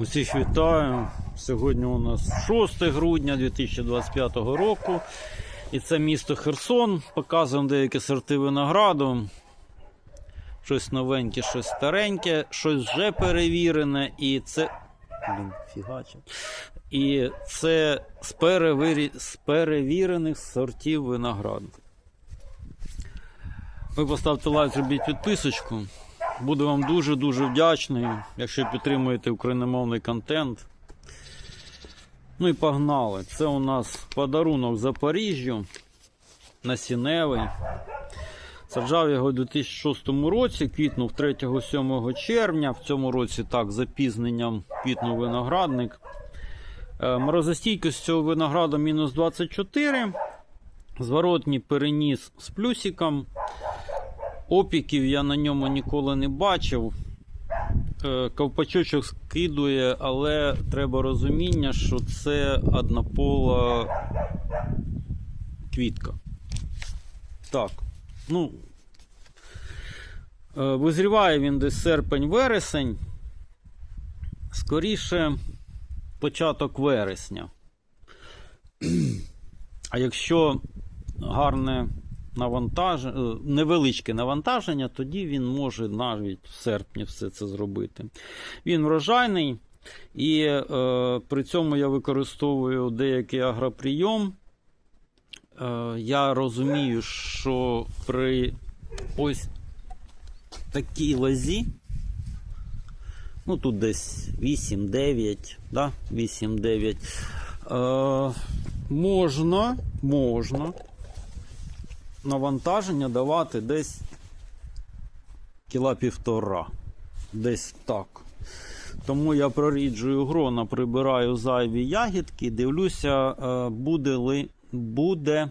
Усіх вітаю. Сьогодні у нас 6 грудня 2025 року. І це місто Херсон. Показуємо деякі сорти винограду. Щось новеньке, щось стареньке, щось вже перевірене. І це. Блін, фігаче. І це з, перевірі... з перевірених сортів винограду. Ви поставте лайк, зробіть підписочку. Буду вам дуже-дуже вдячний, якщо підтримуєте україномовний контент. Ну і погнали. Це у нас подарунок Запоріжжю насінневий. Саджав його у 2006 році, квітнув 3-7 червня. В цьому році так, запізненням квітнув виноградник. Е, Морозостійкість цього винограду мінус 24. Зворотній переніс з плюсиком. Опіків я на ньому ніколи не бачив. Е, Ковпачочок скидує, але треба розуміння, що це однопола квітка. Так. Ну, е, визріває він десь серпень-вересень. Скоріше початок вересня. А якщо гарне навантаження, невеличке навантаження, тоді він може навіть в серпні все це зробити. Він врожайний, і е, при цьому я використовую деякий агроприйом. Е, я розумію, що при ось такій лозі, ну тут десь 8-9, да? 8-9, е, можна, можна навантаження давати десь кіла півтора. Десь так. Тому я проріджую грона, прибираю зайві ягідки, дивлюся, е, буде ли буде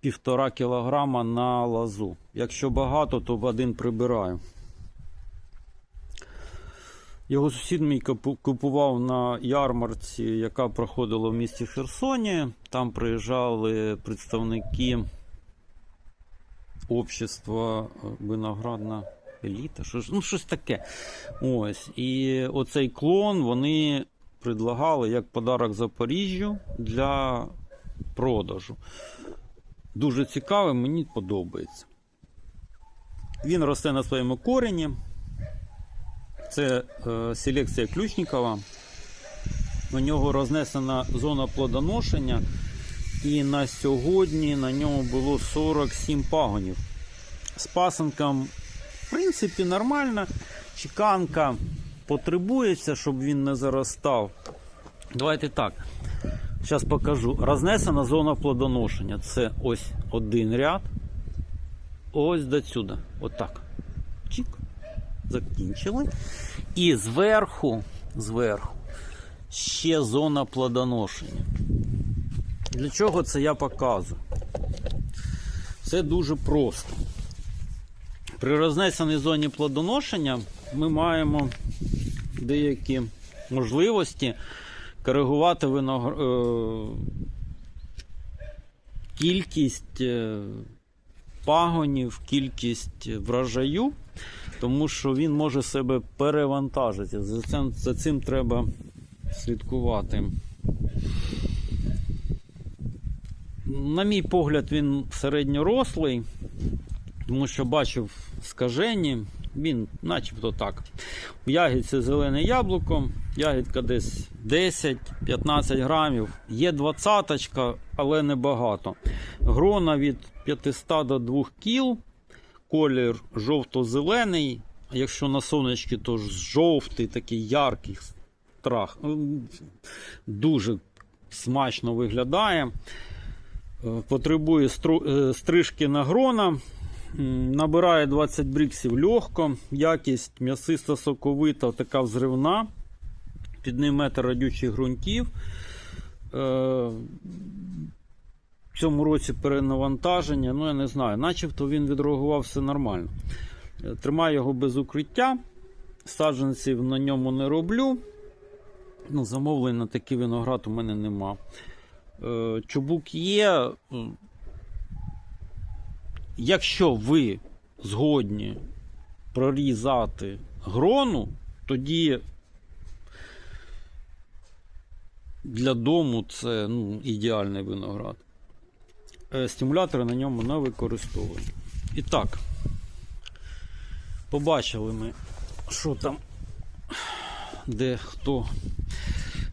півтора кілограма на лазу. Якщо багато, то в один прибираю. Його сусід мій купував на ярмарці, яка проходила в місті Херсоні. Там приїжджали представники общества е, виноградна еліта, що ж- ну щось таке. Ось. І оцей клон вони предлагали як подарок Запоріжжю для продажу. Дуже цікавий, мені подобається. Він росте на своєму корені. Це е, селекція Ключникова. У нього рознесена зона плодоношення. І на сьогодні на ньому було 47 пагонів. З пасенком, в принципі, нормально. Чеканка потребується, щоб він не заростав. Давайте так. Зараз покажу. Рознесена зона плодоношення. Це ось один ряд. Ось до сюди. Отак. Чик. Закінчили. І зверху, зверху ще зона плодоношення. Для чого це я показую? Це дуже просто. При рознесеній зоні плодоношення ми маємо деякі можливості коригувати виногр... е, кількість е, пагонів, кількість врожаю, тому що він може себе перевантажити. За цим, за цим треба слідкувати. На мій погляд, він середньорослий, тому що бачив скажені, він начебто так. У ягідці зелене яблуко, ягідка десь 10-15 грамів. Є двадцяточка, але небагато. Грона від 500 до 2 кіл, колір жовто-зелений. Якщо на сонечки, то жовтий, такий яркий страх. Дуже смачно виглядає. Е, Потребує е, стрижки на грона. Набирає 20 бріксів легко. Якість м'ясиста соковита, така взривна. Під ним метр радючих ґрунтів. Е, В цьому році перенавантаження, ну я не знаю, начебто він відреагував все нормально. Е, Тримаю його без укриття. Саджанців на ньому не роблю. Ну, замовлень на такий виноград у мене нема. Е, Чубук є. Якщо ви згодні прорізати грону, тоді для дому це ну, ідеальний виноград. Е, Стимулятори на ньому не використовуємо. І так, побачили ми, що там, де хто.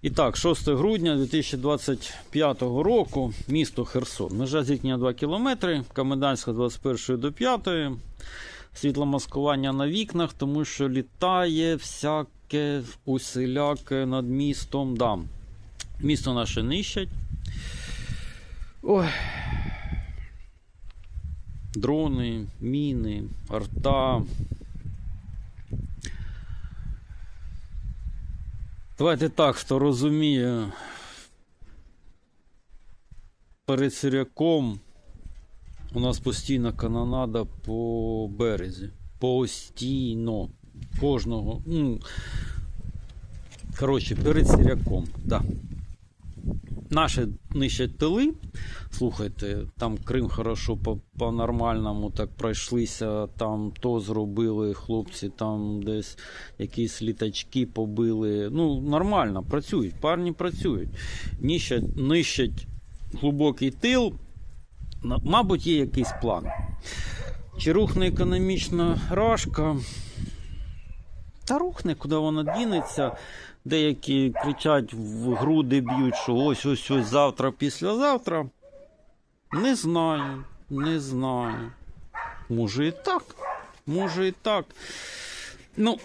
І так, 6 грудня 2025 року, місто Херсон. Межа зіткнення 2 км, комендантська з 21 до 5. Світломаскування на вікнах, тому що літає всяке усіляке над містом. Да. Місто наше нищать. Ой. Дрони, міни, арта. Давайте так, хто розуміє. Перед Сиряком у нас постійна канонада по березі. Постійно. Кожного. Коротше, перед Сиряком. Да. Наші нищать тили. Слухайте, там Крим хорошо по- по-нормальному так пройшлися, там то зробили, хлопці там десь якісь літачки побили. Ну, нормально, працюють, парні працюють. Нищать, нищать глибокий тил. Мабуть, є якийсь план. Чи рухне економічна рашка? Та рухне, куди вона дінеться. Деякі кричать в груди б'ють, що ось ось ось завтра, післязавтра. Не знаю, не знаю. Може і так. Може і так. Ну,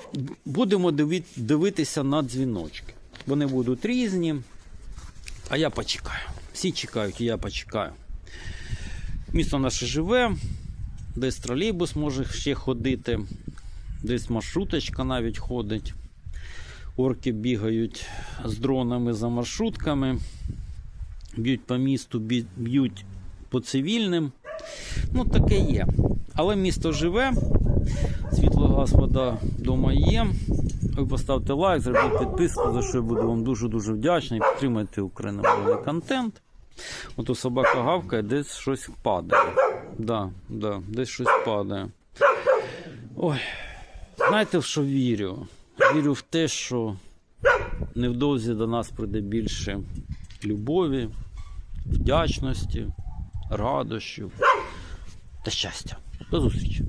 будемо дивитися на дзвіночки. Вони будуть різні. А я почекаю. Всі чекають, і я почекаю. Місто наше живе, десь тролейбус може ще ходити, десь маршруточка навіть ходить. Орки бігають з дронами за маршрутками, б'ють по місту, б'ють по цивільним. Ну, таке є. Але місто живе, світло, газ, вода вдома є. Ви поставте лайк, зробіть підписку, за що я буду вам дуже-дуже вдячний. Підтримайте україномовний контент. Ото собака гавкає, десь щось падає. Да, да, десь щось падає. Ой, знаєте, в що вірю? Вірю в те, що невдовзі до нас прийде більше любові, вдячності, радощів та щастя. До зустрічі!